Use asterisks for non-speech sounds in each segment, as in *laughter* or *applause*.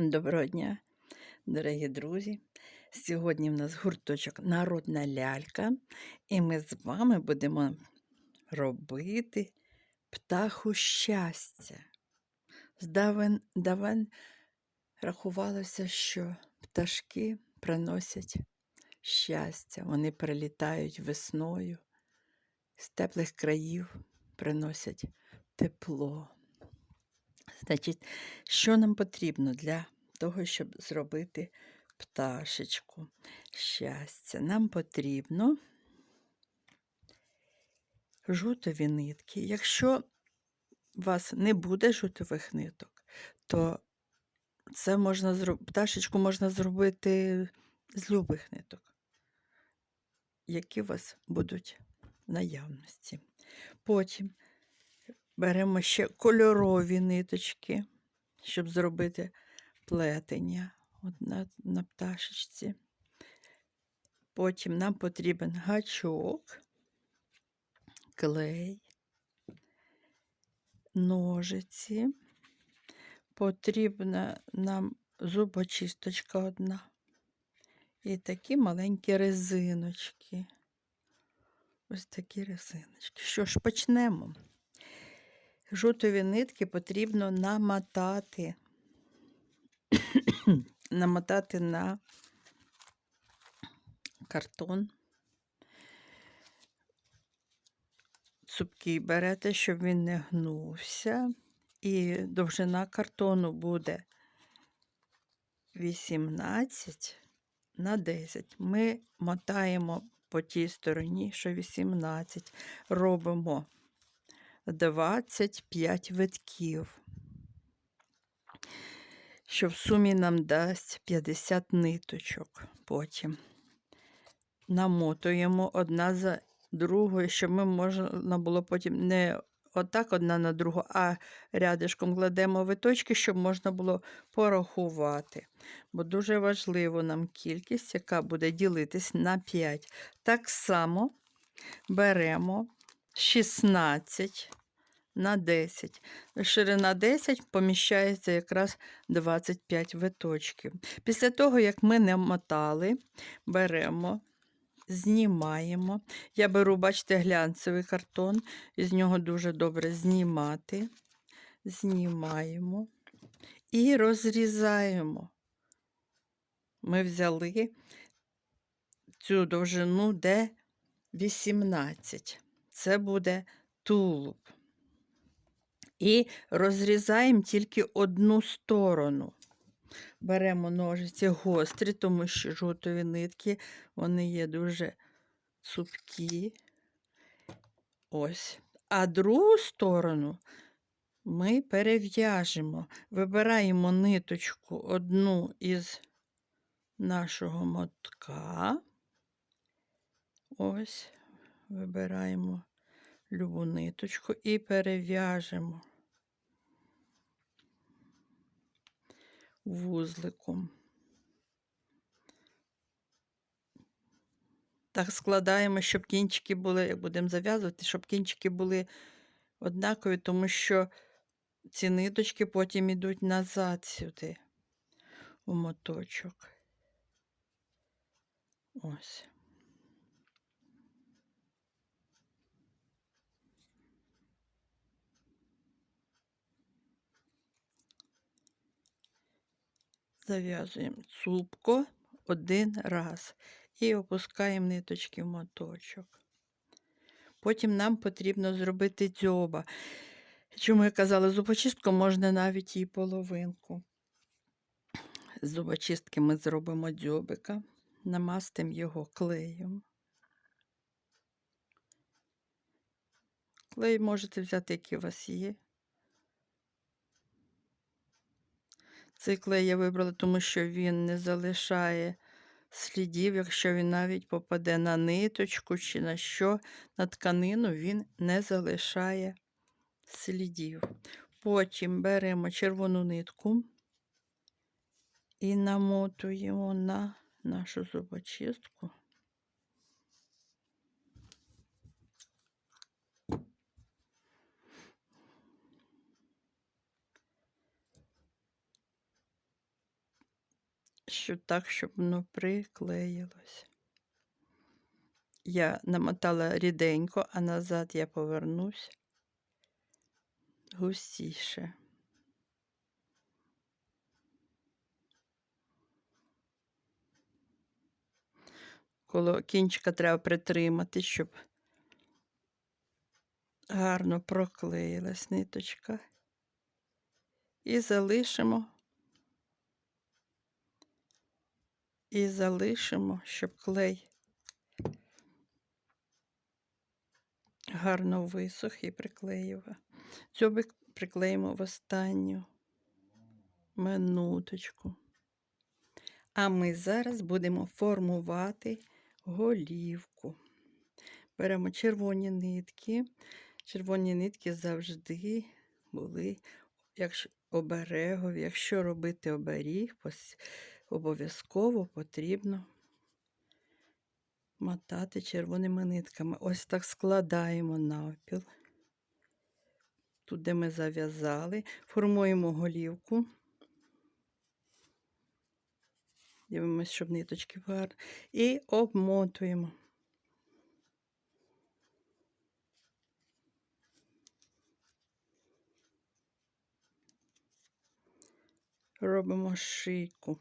Доброго дня, дорогі друзі. Сьогодні в нас гурточок Народна лялька, і ми з вами будемо робити птаху щастя. Здавен давен рахувалося, що пташки приносять щастя. Вони прилітають весною, з теплих країв приносять тепло. Значить, що нам потрібно для того, щоб зробити пташечку щастя? Нам потрібно жутові нитки. Якщо у вас не буде жутових ниток, то це можна зроб... пташечку можна зробити з любих ниток, які у вас будуть в наявності. Потім Беремо ще кольорові ниточки, щоб зробити плетення Одна на пташечці. Потім нам потрібен гачок, клей, ножиці. Потрібна нам зубочисточка одна. І такі маленькі резиночки. Ось такі резиночки. Що ж, почнемо. Жутові нитки потрібно намотати, *coughs* намотати на картон. Цупкий берете, щоб він не гнувся, і довжина картону буде 18 на 10. Ми мотаємо по тій стороні, що 18, робимо 25 витків, що в сумі нам дасть 50 ниточок. Потім намотуємо одна за другою, щоб ми можна було потім не отак одна на другу, а рядишком кладемо виточки, щоб можна було порахувати. Бо дуже важливо нам кількість, яка буде ділитись на 5. Так само беремо 16 на 10. Ширина 10 поміщається якраз 25 виточків. Після того, як ми не мотали, беремо, знімаємо. Я беру, бачите, глянцевий картон, і з нього дуже добре знімати. Знімаємо і розрізаємо. Ми взяли цю довжину, де 18. Це буде тулуб. І розрізаємо тільки одну сторону. Беремо ножиці гострі, тому що жовтові нитки, вони є дуже цупкі. Ось. А другу сторону ми перев'яжемо, вибираємо ниточку одну із нашого мотка. Ось, вибираємо любу ниточку і перев'яжемо вузликом. Так складаємо, щоб кінчики були, як будемо зав'язувати, щоб кінчики були однакові, тому що ці ниточки потім йдуть назад сюди, у моточок. Ось. Зав'язуємо цупко один раз і опускаємо ниточки в моточок. Потім нам потрібно зробити дзьоба. Чому я казала, зубочистку можна навіть і половинку. З зубочистки ми зробимо дзьобика, намастимо його клеєм. Клей можете взяти, який у вас є. Цей клей я вибрала, тому що він не залишає слідів, якщо він навіть попаде на ниточку чи на що, на тканину він не залишає слідів. Потім беремо червону нитку і намотуємо на нашу зубочистку. Щоб так, щоб воно приклеїлось. Я намотала ріденько, а назад я повернусь густіше. Коло кінчика треба притримати, щоб гарно проклеїлась ниточка. І залишимо. І залишимо, щоб клей гарно висох і приклеїв. Дзьобик приклеїмо в останню минуточку. А ми зараз будемо формувати голівку. Беремо червоні нитки. Червоні нитки завжди були якщо оберегові. Якщо робити оберіг, обов'язково потрібно мотати червоними нитками. Ось так складаємо навпіл. Тут, де ми зав'язали, формуємо голівку. Дивимося, щоб ниточки гарно. І обмотуємо. Робимо шийку.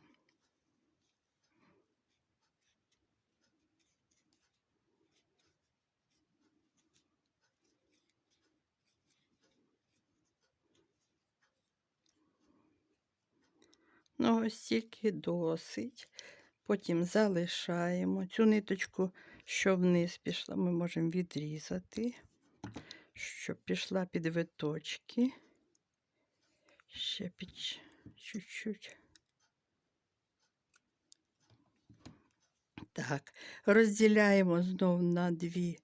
Ось тільки досить. Потім залишаємо. Цю ниточку, що вниз пішла, ми можемо відрізати, щоб пішла під виточки. Ще під чуть-чуть. Так, розділяємо знову на дві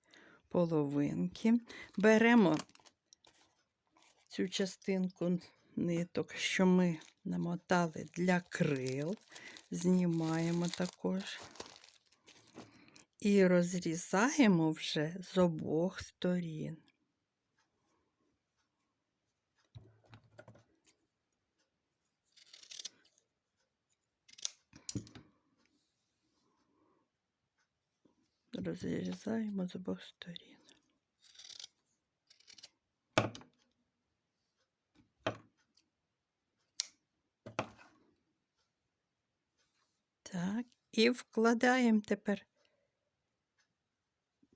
половинки. Беремо цю частинку ниток, що ми намотали для крил, знімаємо також і розрізаємо вже з обох сторін. Розрізаємо з обох сторін. Так, і вкладаємо тепер,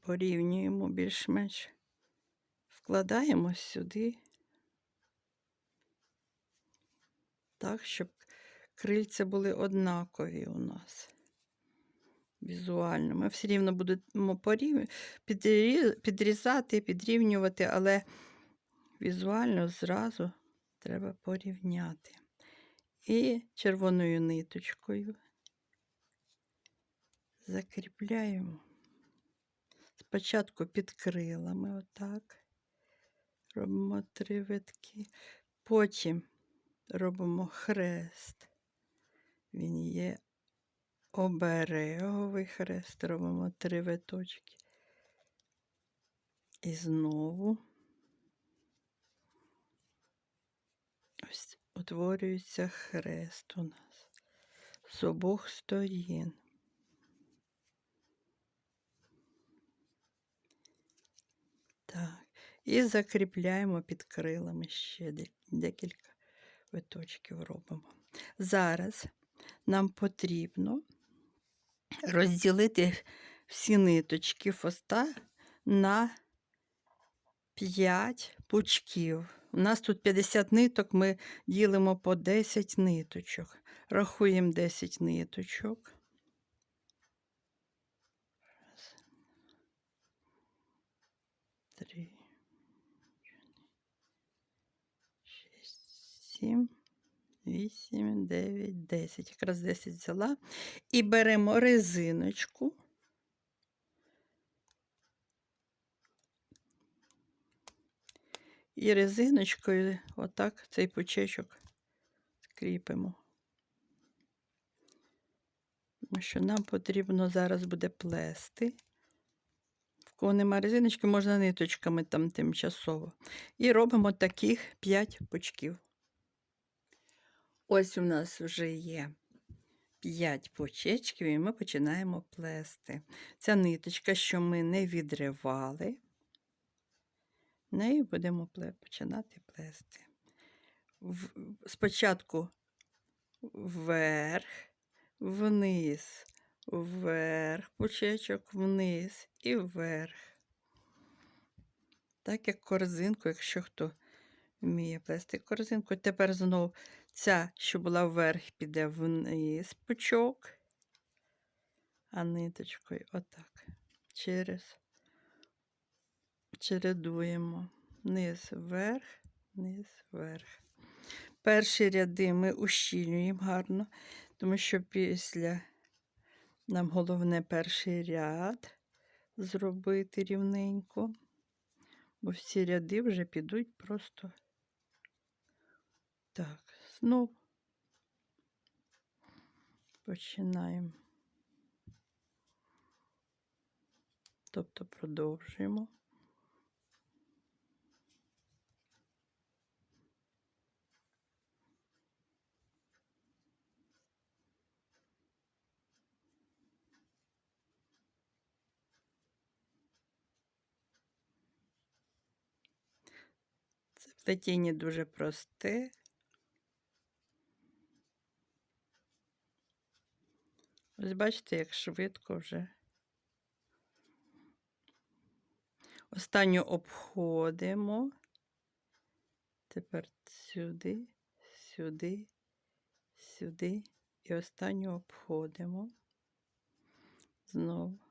порівнюємо більш-менш, вкладаємо сюди, так, щоб крильця були однакові у нас. Візуально. Ми все рівно будемо підрізати, підрівнювати, але візуально зразу треба порівняти. І червоною ниточкою закріпляємо. Спочатку під крилами, отак. Робимо три витки. Потім робимо хрест. Він є обереговий хрест. Робимо три виточки. І знову ось утворюється хрест у нас з обох сторін. Так. І закріпляємо під крилами ще декілька виточків робимо. Зараз нам потрібно розділити всі ниточки фоста на 5 пучків. У нас тут 50 ниток, ми ділимо по 10 ниточок. Рахуємо 10 ниточок. Три, шість, сім, вісім, дев'ять, десять. Якраз 10 взяла. І беремо резиночку. І резиночкою отак цей пучечок скріпимо. Тому що нам потрібно зараз буде плести. Кого нема резиночки, можна ниточками там тимчасово. І робимо таких 5 пучків. Ось у нас вже є 5 почечків і ми починаємо плести. Ця ниточка, що ми не відривали, нею будемо починати плести. Спочатку вверх, вниз, вверх, пучечок, вниз і вверх. Так як корзинку, якщо хто вміє плести корзинку. Тепер знову ця, що була вверх, піде вниз пучок, а ниточкою отак. Через чередуємо низ вверх, низ вверх. Перші ряди ми ущільнюємо гарно, тому що після нам головне перший ряд зробити рівненько, бо всі ряди вже підуть просто так. Знов починаємо. Тобто продовжуємо. Це плетіння дуже просте. Ось бачите, як швидко вже. Останню обходимо. Тепер сюди, сюди, сюди. І останню обходимо. Знову.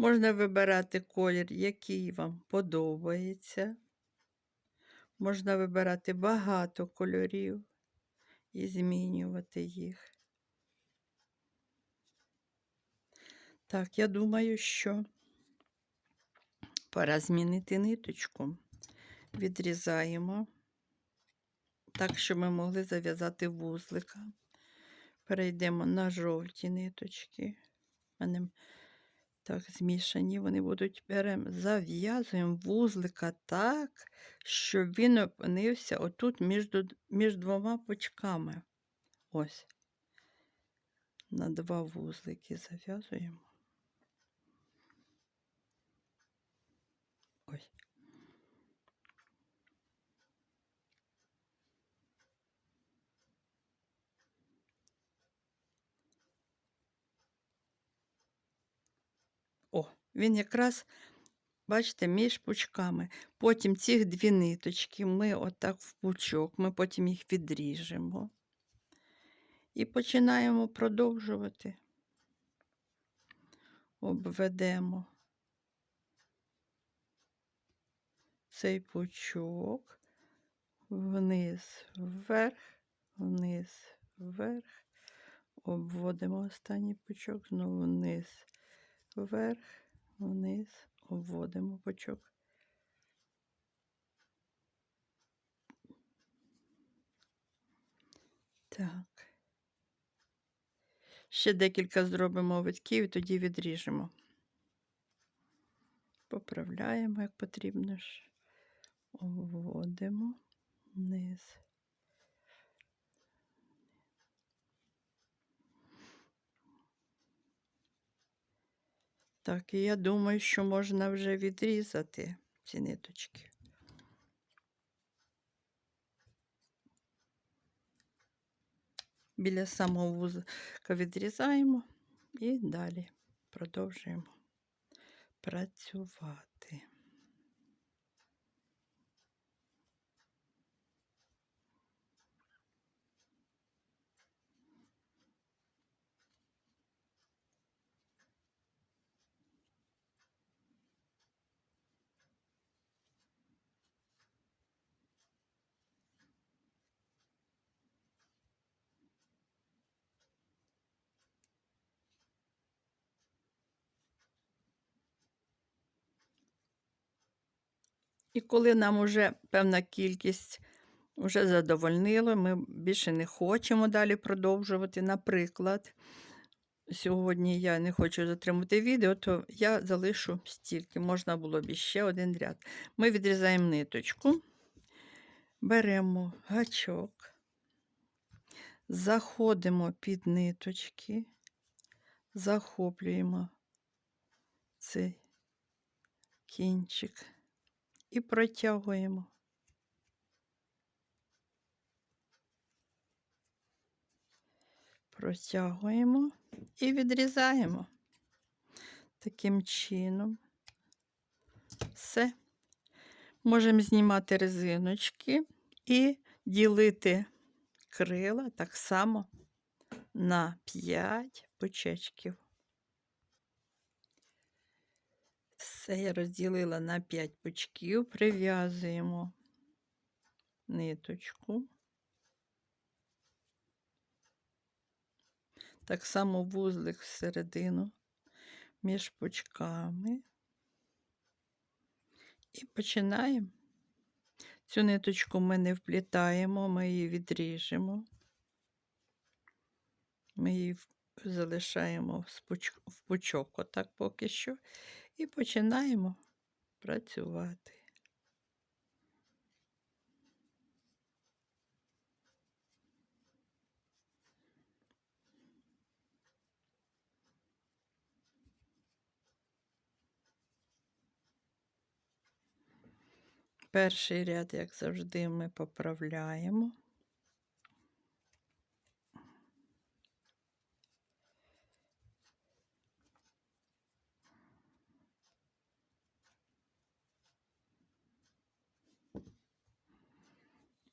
Можна вибирати колір, який вам подобається. Можна вибирати багато кольорів і змінювати їх. Так, я думаю, що пора змінити ниточку. Відрізаємо так, щоб ми могли зав'язати вузлика. Перейдемо на жовті ниточки. У мене так змішані вони будуть. Беремо, зав'язуємо вузлика так, щоб він опинився отут між, між двома пучками. Ось. На два вузлики зав'язуємо. Ось. О, він якраз, бачите, між пучками. Потім цих дві ниточки ми отак в пучок, ми потім їх відріжемо і починаємо продовжувати. Обведемо цей пучок вниз, вверх, вниз, вверх, обводимо останній пучок, знову вниз, вверх, вниз, обводимо пучок. Так. Ще декілька зробимо витків і тоді відріжемо. Поправляємо, як потрібно ж. Обводимо вниз. Так, і я думаю, що можна вже відрізати ці ниточки. Біля самого вузика відрізаємо і далі продовжуємо працювати. І коли нам уже певна кількість вже задовольнило, ми більше не хочемо далі продовжувати. Наприклад, сьогодні я не хочу затримати відео, то я залишу стільки, можна було б ще один ряд. Ми відрізаємо ниточку, беремо гачок, заходимо під ниточки, захоплюємо цей кінчик і протягуємо. Протягуємо і відрізаємо. Таким чином. Все. Можемо знімати резиночки і ділити крила так само на 5 пучечків. Все я розділила на 5 пучків, прив'язуємо ниточку. Так само вузлик всередину між пучками. І починаємо. Цю ниточку ми не вплітаємо, ми її відріжемо. Ми її залишаємо в пучок, отак поки що, і починаємо працювати. Перший ряд, як завжди, ми поправляємо.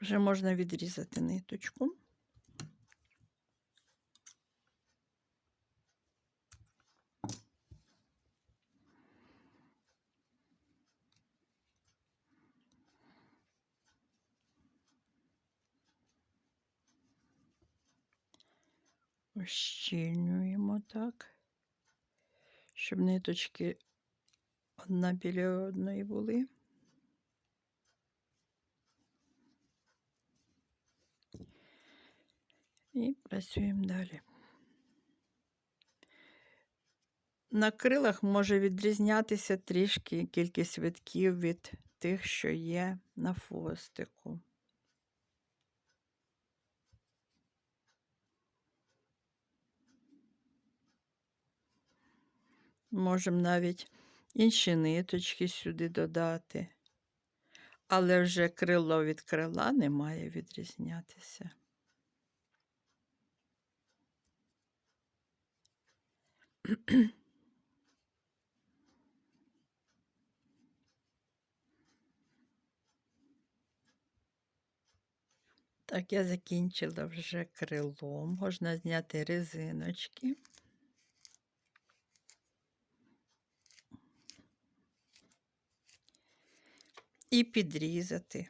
вже можна відрізати ниточку. Ощільнюємо так, щоб ниточки одна біля одної були. І працюємо далі. На крилах може відрізнятися трішки кількість витків від тих, що є на хвостику. Можемо навіть інші ниточки сюди додати, але вже крило від крила не має відрізнятися. *clears throat* Так, я закінчила вже крило. Можна зняти резиночки. І підрізати.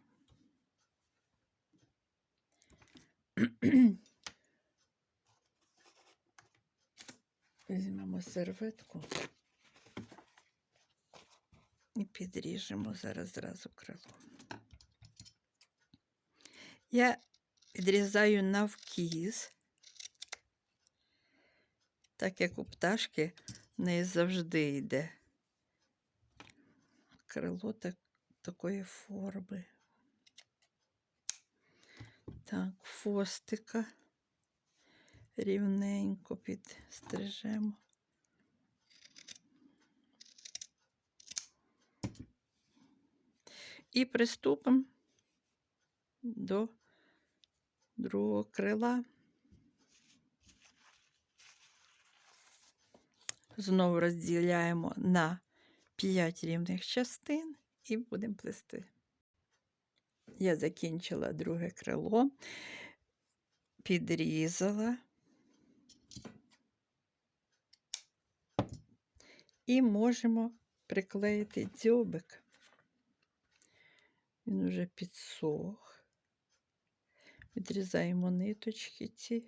Серветку і підріжемо зараз зразу крило. Я відрізаю навкіз, так як у пташки не завжди йде крило так, такої форми. Так, фостика рівненько підстрижемо. І приступимо до другого крила. знову розділяємо на 5 рівних частин і будемо плести. Я закінчила друге крило, підрізала і можемо приклеїти дзьобик. Він уже підсох. Відрізаємо ниточки ці.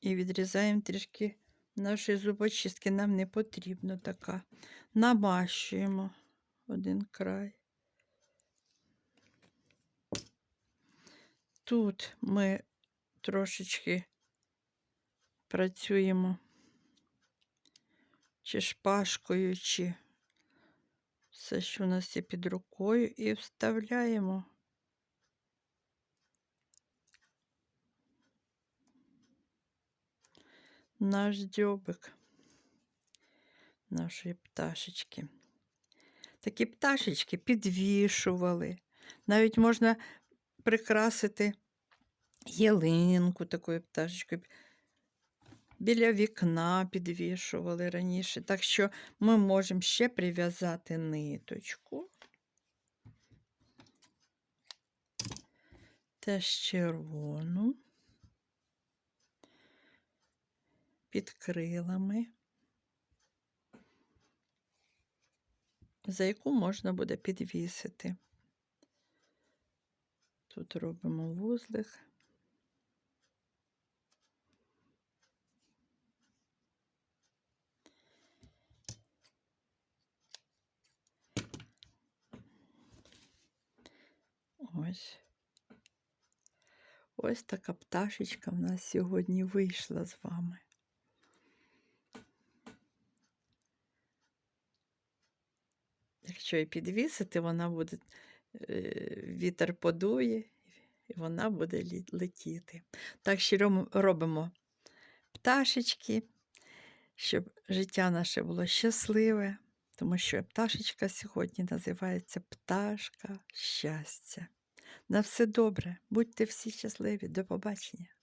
І відрізаємо трішки нашої зубочистки. Нам не потрібно така. Намащуємо один край. Тут ми трошечки працюємо чи шпажкою, чи все, що у нас є під рукою, і вставляємо. Наш дзьобик нашої пташечки. Такі пташечки підвішували. Навіть можна прикрасити ялинку такою пташечкою. Біля вікна підвішували раніше. Так що ми можемо ще прив'язати ниточку. Теж червону. Під крилами, за яку можна буде підвісити. Тут робимо вузлик. Ось. Ось така пташечка в нас сьогодні вийшла з вами. Якщо її підвісити, вона буде, е, вітер подує, і вона буде летіти. Так що робимо пташечки, щоб життя наше було щасливе, тому що пташечка сьогодні називається пташка щастя. На все добре, будьте всі щасливі, до побачення.